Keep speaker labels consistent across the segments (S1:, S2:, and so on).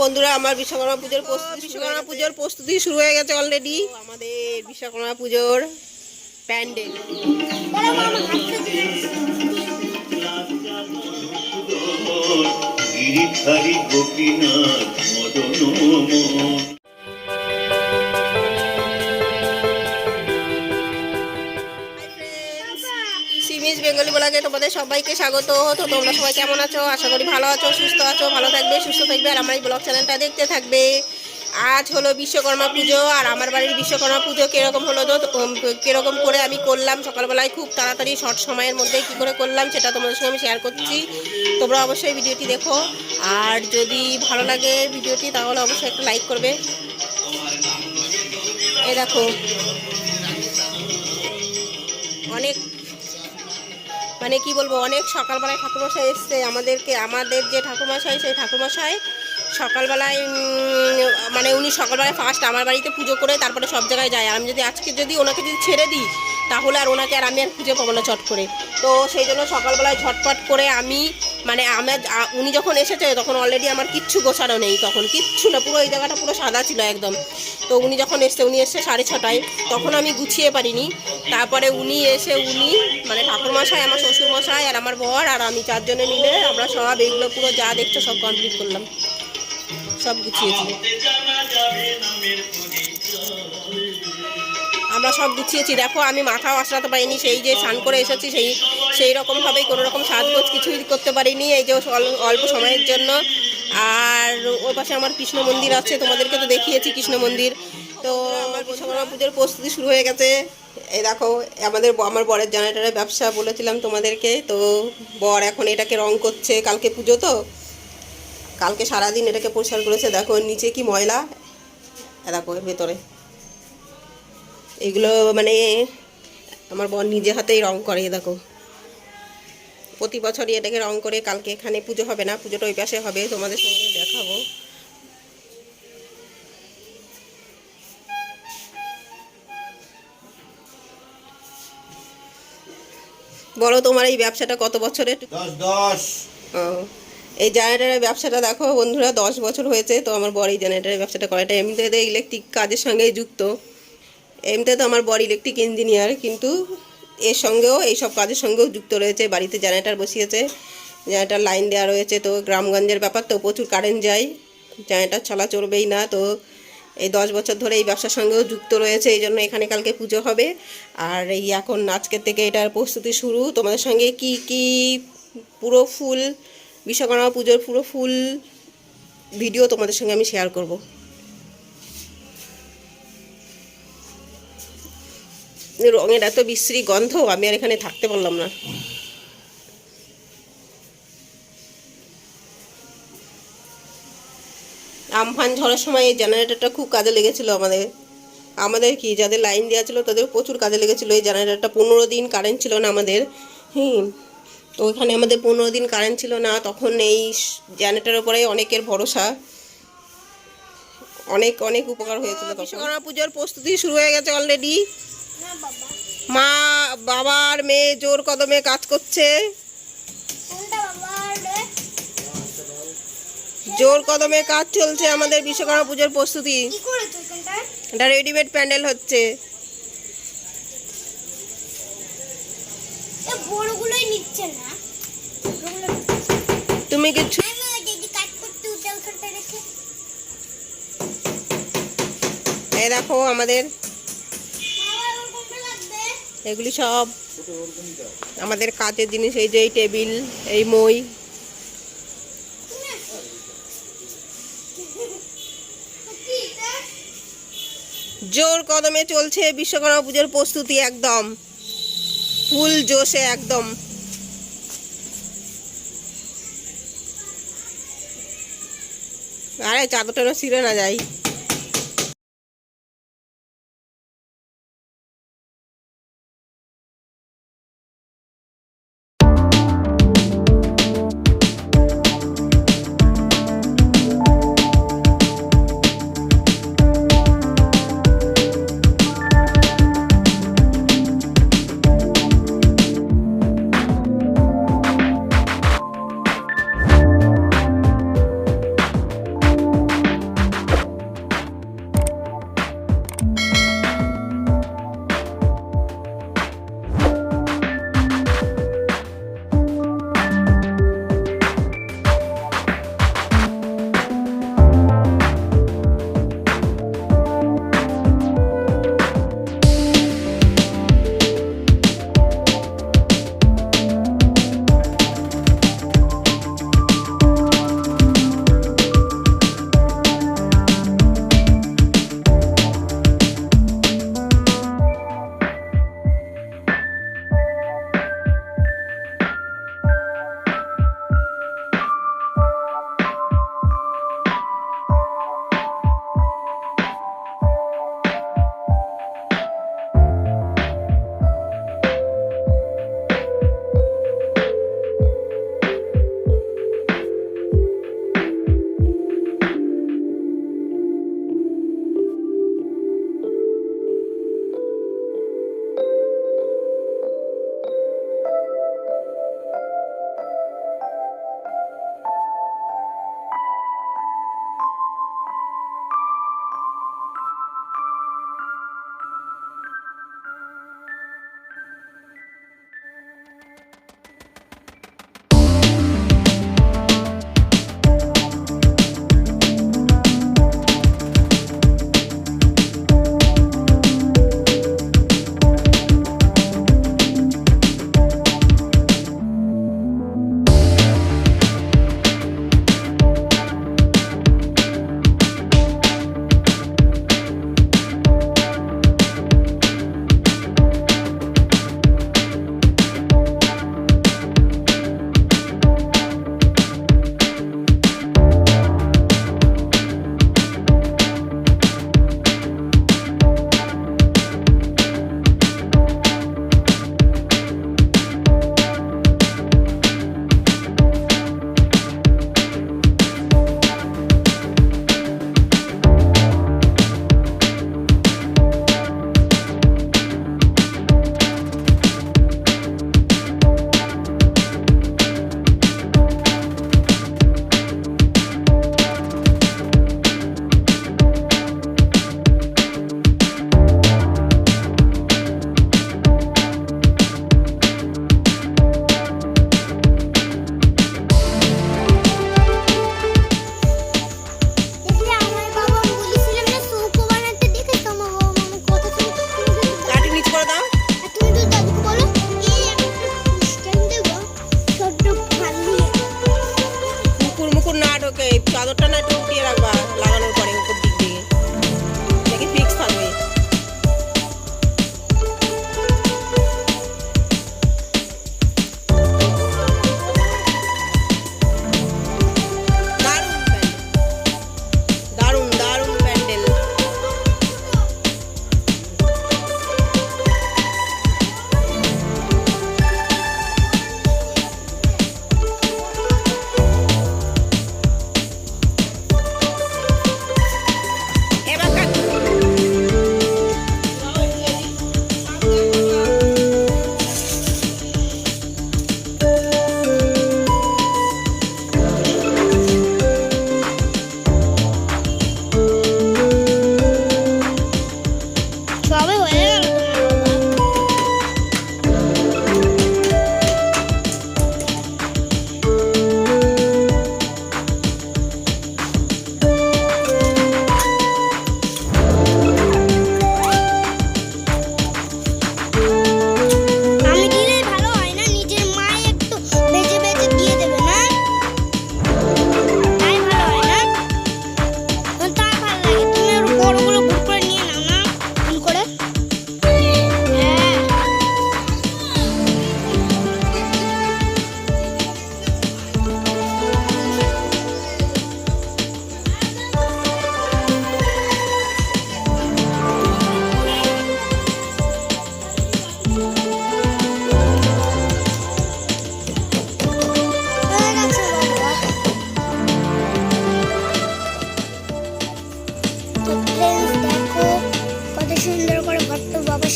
S1: বন্ধুরা আমার বিশ্বকর্মা পুজোর প্রস্তুতি বিশ্বকর্মা পুজোর প্রস্তুতি শুরু হয়ে গেছে অলরেডি আমাদের বিশ্বকর্মা পুজোর প্যান্ডেল।
S2: গিরিধারী গোপীনাথ মদন
S1: বলাকে তোমাদের সবাইকে স্বাগত। তো তোমরা সবাই কেমন আছো? আশা করি ভালো আছো, সুস্থ আছো, ভালো থাকবে, সুস্থ থাকবে। আর আমার এই ব্লগ চ্যানেলটা দেখতে থাকবে। আজ হলো বিশ্বকর্মা পুজো, আর আমার বাড়ির বিশ্বকর্মা পুজো কীরকম হলো তো কীরকম করে আমি করলাম সকালবেলায়, খুব তাড়াতাড়ি শর্ট সময়ের মধ্যে কী করে করলাম সেটা তোমাদের সঙ্গে আমি শেয়ার করছি। তোমরা অবশ্যই ভিডিওটি দেখো। আর যদি ভালো লাগে ভিডিওটি, তাহলে অবশ্যই একটা লাইক করবে। এ দেখো। অনেক মানে কি বলব, অনেক সকালবেলায় ঠাকুরমশাই এসছে। আমাদেরকে, আমাদের যে ঠাকুরমশাই, সেই ঠাকুরমশাই সকালবেলায় মানে উনি সকালবেলায় ফার্স্ট আমার বাড়িতে পুজো করে তারপরে সব জায়গায় যায়। আমি যদি আজকে যদি ওনাকে যদি ছেড়ে দিই, তাহলে আর ওনাকে আর আমি আর খুঁজে পাবো না চট করে। তো সেই জন্য সকালবেলায় ঝটপট করে আমি মানে আমার উনি যখন এসেছে তখন অলরেডি আমার কিচ্ছু গোছানো নেই তখন, কিচ্ছু না, পুরো এই জায়গাটা পুরো সাদা ছিল একদম। তো উনি যখন এসছে, উনি এসছে সাড়ে ছটায়, তখন আমি গুছিয়ে পারিনি। তারপরে উনি এসে, উনি মানে ঠাকুরমশাই, আমার শ্বশুরমশাই আর আমার বর আর আমি চারজনে মিলে আমরা সব এইগুলো পুরো যা দেখছ সব কমপ্লিট করলাম। সব গুছিয়েছি। আমরা সব গুছিয়েছি। দেখো, আমি মাথাও আশ্রাতে পারিনি, সেই যে স্নান করে এসেছি, সেই সেই রকমভাবেই, কোনো রকম সাজগোজ কিছুই করতে পারিনি, এই যে অল- অল্প সময়ের জন্য। আর ওই পাশে আমার কৃষ্ণ মন্দির আছে, তোমাদেরকে তো দেখিয়েছি কৃষ্ণ মন্দির। তো আমার বিশ্বকর্মা পুজোর প্রস্তুতি শুরু হয়ে গেছে। এই দেখো, আমাদের আমার বরের জেনারেটারের ব্যবসা বলেছিলাম তোমাদেরকে, তো বর এখন এটাকে রং করছে, কালকে পুজো তো। কালকে সারাদিন এটাকে পরিষ্কার করেছে, দেখো, নিচে কি ময়লা। দেখো ভেতরে। এগুলো মানে আমার বর নিজে হাতেই রং করে দেখো। প্রতি বছরই এটাকে রং করে কালকে এখানে পুজো হবে না পুজোটা ওই পাশে হবে তোমাদের সঙ্গে দেখাবো। বলো তোমার এই ব্যবসাটা কত বছরের? এই জেনারেটারের ব্যবসাটা দেখো বন্ধুরা দশ বছর হয়েছে তো আমার বড় এই জেনারেটারের ব্যবসাটা করে এটা এমনিতে ইলেকট্রিক কাজের সঙ্গে যুক্ত। এমনিতে তো আমার বড় ইলেকট্রিক ইঞ্জিনিয়ার কিন্তু এর সঙ্গেও এইসব কাজের সঙ্গেও যুক্ত রয়েছে, বাড়িতে জেনারেটার বসিয়েছে জেনারেটার লাইন দেওয়া রয়েছে, তো গ্রামগঞ্জের ব্যাপার তো প্রচুর কারেন্ট যায় জেনারেটার ছাড়া চলবেই না, তো এই দশ বছর ধরে এই ব্যবসার সঙ্গেও যুক্ত রয়েছে, এই জন্য এখানে কালকে পুজো হবে, আর এই এখন আজকের থেকে এটার প্রস্তুতি শুরু, তোমাদের সঙ্গে কি কি পুরো ফুল, বিশ্বকর্মা পুজোর পুরো ফুল ভিডিও তোমাদের সঙ্গে আমি শেয়ার করব। রঙের এত বিশ্রী গন্ধ, আমি আর এখানে থাকতে পারলাম না। আমফান ঝড়ের সময় এই জেনারেটরটা খুব কাজে লেগেছিল আমাদের। আমাদের কি, যাদের লাইন দেওয়া ছিল তাদের প্রচুর কাজে লেগেছিল। এই জেনারেটরটা পনেরো দিন কারেন্ট ছিল না আমাদের। হুম, তো ওইখানে আমাদের পনেরো দিন কারেন্ট ছিল না। তখন এই জেনারেটরের উপরে অনেকের ভরসা। অনেক অনেক উপকার হয়েছিল বিশ্বকর্মা পুজোর প্রস্তুতি শুরু হয়ে গেছে অলরেডি মা বাবার মেয়ে জোর কদমে কাজ করছে। জোর কদমে কাজ চলছে আমাদের বিশ্বকর্মা পুজোর প্রস্তুতি।
S3: কি
S1: এটা রেডিমেড প্যান্ডেল হচ্ছে।
S3: এ বড়গুলোই নিচ্ছে না।
S1: তুমি কিছু এই দেখো আমাদের এগুলি সব আমাদের কাজের জিনিস, এই যে এই টেবিল, এই মই। জোর কদমে চলছে বিশ্বকর্মা পুজোর প্রস্তুতি একদম। ফুল জোশে একদম। আরে চাদরটা ছিঁড়ে না যাই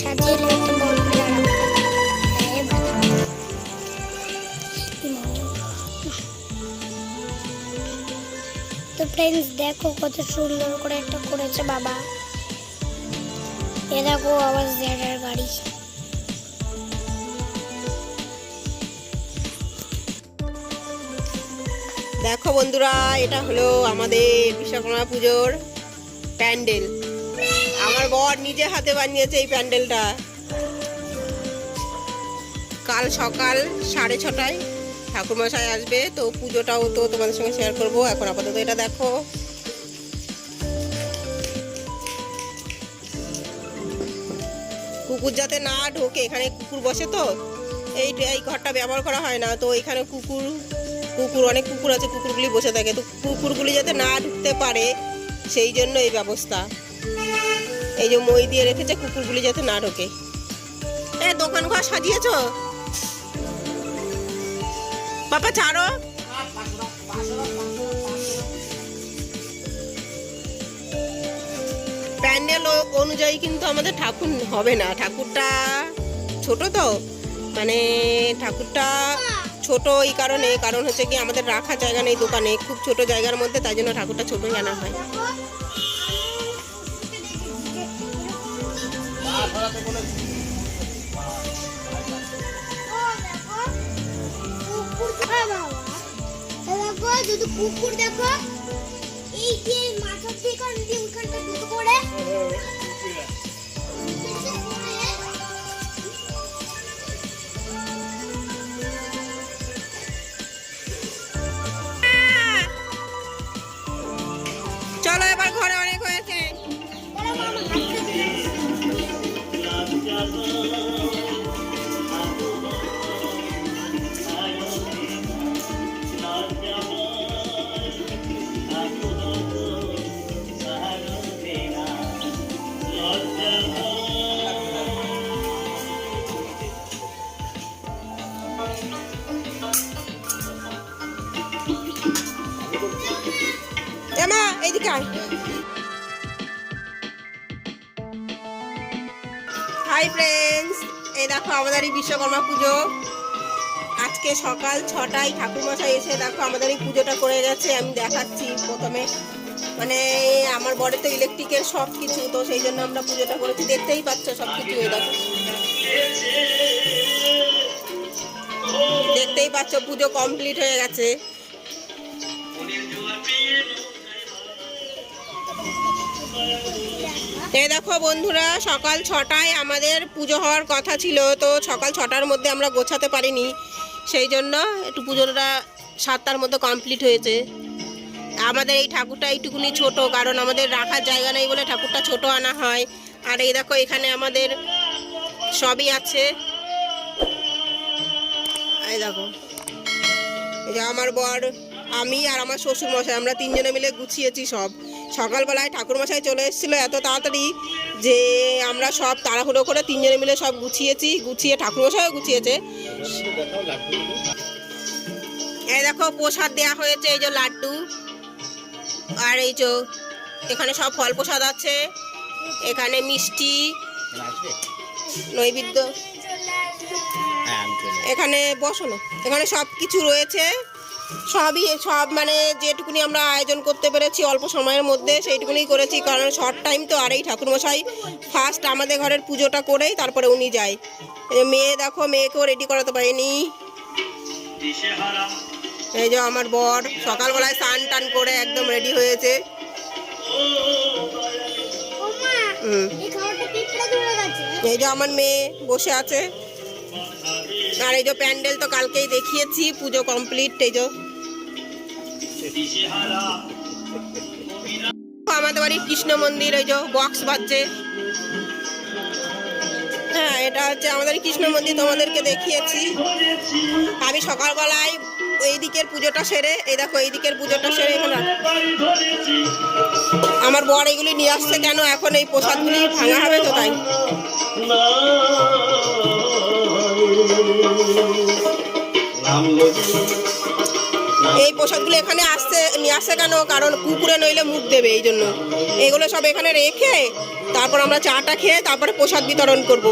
S3: বন্ধ তো ফ্রেন্ডস দেখো কত সুন্দর করে একটা করেছে বাবা। এ দেখো আবার জেডার গাড়ি।
S1: দেখো বন্ধুরা, এটা হলো আমাদের বিশ্বকর্মা পুজোর প্যান্ডেল। আমার বর নিজে হাতে বানিয়েছে এই প্যান্ডেলটা। কাল সকাল সাড়ে ছটায় ঠাকুরমশাই আসবে, তো পুজোটাও তো তোমাদের সঙ্গে শেয়ার করব। এখন আপাতত এটা দেখো। কুকুর যাতে না ঢোকে, এখানে কুকুর বসে তো, এই এই ঘরটা ব্যবহার করা হয় না, তো এখানে কুকুর কুকুর, অনেক কুকুর আছে, কুকুরগুলি বসে থাকে, তো কুকুরগুলি যাতে না ঢুকতে পারে, সেই জন্য এই ব্যবস্থা। এই যে মই দিয়ে রেখেছে, কুকুরগুলি যাতে না ঢোকে। এ, দোকান ঘর সাজিয়েছ? বাবা, ছাড়ো। প্যান্ডেল অনুযায়ী কিন্তু আমাদের ঠাকুর হবে না। ঠাকুরটা ছোট তো। মানে ঠাকুরটা ছোট এই কারণে, কারণ হচ্ছে কি আমাদের রাখার জায়গা নেই দোকানে, খুব ছোট জায়গার মধ্যে, তাই জন্য ঠাকুরটা ছোটই আনা হয়।
S3: দুটো করে
S1: চলো এবার ঘরে আমাদের এই বিশ্বকর্মা পুজো। আজকে সকাল ছটায় ঠাকুরমশাই এসে দেখো আমাদের এই পুজোটা করে গেছে, আমি দেখাচ্ছি প্রথমে। মানে আমার বড় তো ইলেকট্রিকের সব কিছু, তো সেই জন্য আমরা পুজোটা করেছি। দেখতেই পাচ্ছ সব কিছু এই দেখো। দেখতেই পাচ্ছ পুজো কমপ্লিট হয়ে গেছে। এই দেখো বন্ধুরা, সকাল ছটায় আমাদের পুজো হওয়ার কথা ছিল, তো সকাল ছটার মধ্যে আমরা গোছাতে পারিনি। সেই জন্য একটু পুজোটা সাতটার মধ্যে কমপ্লিট হয়েছে। আমাদের এই ঠাকুরটা এইটুকুনি ছোট, কারণ আমাদের রাখার জায়গা নেই বলে ঠাকুরটা ছোট আনা হয়। আর এই দেখো, এখানে আমাদের সবই আছে। এই দেখো, এই যে আমার বর, আমি আর আমার শ্বশুর মশাই আমরা তিনজনে মিলে গুছিয়েছি সব। সকালবেলায় ঠাকুরমশাই চলে এসেছিল এত তাড়াতাড়ি যে আমরা সব তাড়াহুড়ো করে তিনজনে মিলে সব গুছিয়েছি গুছিয়ে ঠাকুর মশাইও গুছিয়েছে। এই দেখো প্রসাদ দেওয়া হয়েছে এই যে লাড্ডু আর এই যে এখানে সব ফল প্রসাদ আছে এখানে মিষ্টি নৈবেদ্য। এখানে বসো এখানে সব কিছু রয়েছে। সবই সব মানে যেটুকুনি আমরা আয়োজন করতে পেরেছি অল্প সময়ের মধ্যে সেইটুকুনি করেছি কারণ শর্ট টাইম তো আর এই ঠাকুরমশাই ফার্স্ট আমাদের ঘরের পুজোটা করেই তারপরে উনি যায়। এই মেয়ে দেখো মেয়েকেও রেডি করাতে পারিনি। এই যে আমার বর সকালবেলায় স্নান টান করে একদম রেডি হয়েছে।
S3: এই
S1: যে আমার মেয়ে বসে আছে। আর এই যে প্যান্ডেল তো কালকেই দেখিয়েছি, পুজো কমপ্লিট এই যে। আমাদের বাড়ির কৃষ্ণ মন্দির ওই যে বক্স বাজছে। হ্যাঁ এটা হচ্ছে আমাদের কৃষ্ণ মন্দির, তোমাদেরকে দেখিয়েছি। আমি সকালবেলায় এই দিকের পুজোটা সেরে, এই দেখো এই দিকের পুজোটা সেরে এখানে আমার বর এগুলি নিয়ে আসছে কেন? এখন এই প্রসাদগুলি ভাঙা হবে তো তাই এই প্রসাদগুলো এখানে আসছে, নিয়ে আসছে কেন? কারণ কুকুরে নইলে মুখ দেবে এই জন্য। এগুলো সব এখানে রেখে তারপর আমরা চাটা খেয়ে তারপরে প্রসাদ বিতরণ করব।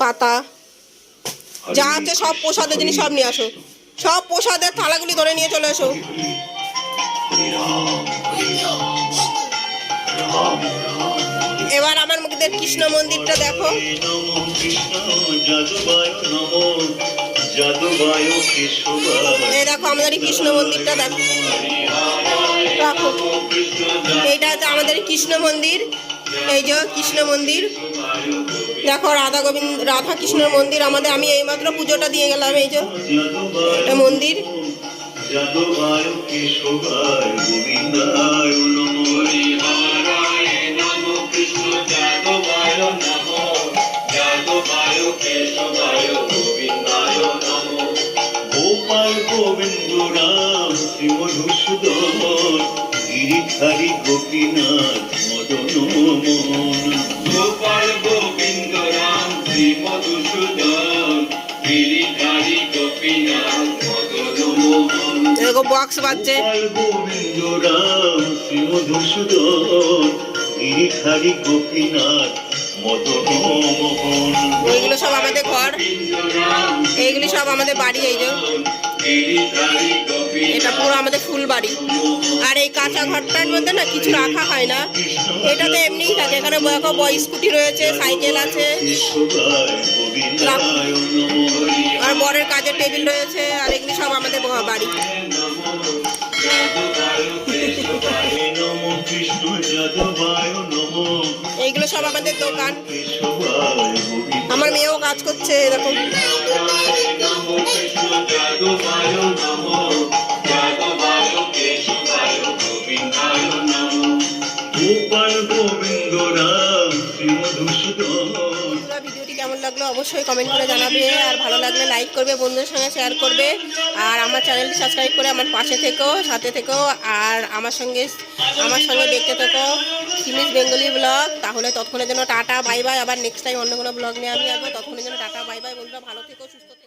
S1: পাতা। যা আছে সব প্রসাদের জিনিস সব নিয়ে আসো। সব প্রসাদের থালাগুলি ধরে নিয়ে চলে এসো। এবার আমার মুখদের কৃষ্ণ মন্দিরটা দেখো। এই দেখো আমাদের কৃষ্ণ মন্দিরটা দেখো, এইটা হচ্ছে আমাদের কৃষ্ণ মন্দির। এই যে কৃষ্ণ মন্দির। দেখো, রাধা গোবিন্দ, রাধা কৃষ্ণের মন্দির আমাদের। আমি এইমাত্র পুজোটা দিয়ে গেলাম, এই যে। এটা মন্দির।
S2: যাদবায় কেশবায় গোবিন্দায় নমো মদন
S1: বাজছে। এইগুলো সব আমাদের ঘর। এইগুলি সব আমাদের বাড়ি, এই যে। এটা পুরো আমাদের ফুল বাড়ি। আর এই কাঁচা ঘরটার মধ্যে না কিছু রাখা হয় না। এটাতে এমনিই থাকে। এখানে দেখো বয় স্কুটি রয়েছে, সাইকেল আছে। আর বরের কাজের টেবিল রয়েছে। আর এগুলি সব আমাদের বাড়ি। এইগুলো সব আমাদের দোকান। আমার মেয়েও কাজ করছে এরকম। লাগল অবশ্যই কমেন্ট করে জানাবে, আর ভালো লাগলে লাইক করবে, বন্ধুদের সঙ্গে শেয়ার করবে, আর আমার চ্যানেলটি সাবস্ক্রাইব করে আমার পাশে থেকেও সাথে থেকেও আর আমার সঙ্গে আমার সঙ্গে দেখতে থেকো সিমিস বেঙ্গলি ব্লগ তাহলে তৎক্ষণের জন্য টাটা বাই বাই আবার নেক্সট টাইম অন্য কোনো ব্লগ নিয়ে আমি আসব তৎক্ষণের জন্য টাটা বাই বাই বন্ধুরা, ভালো থেকো, সুস্থ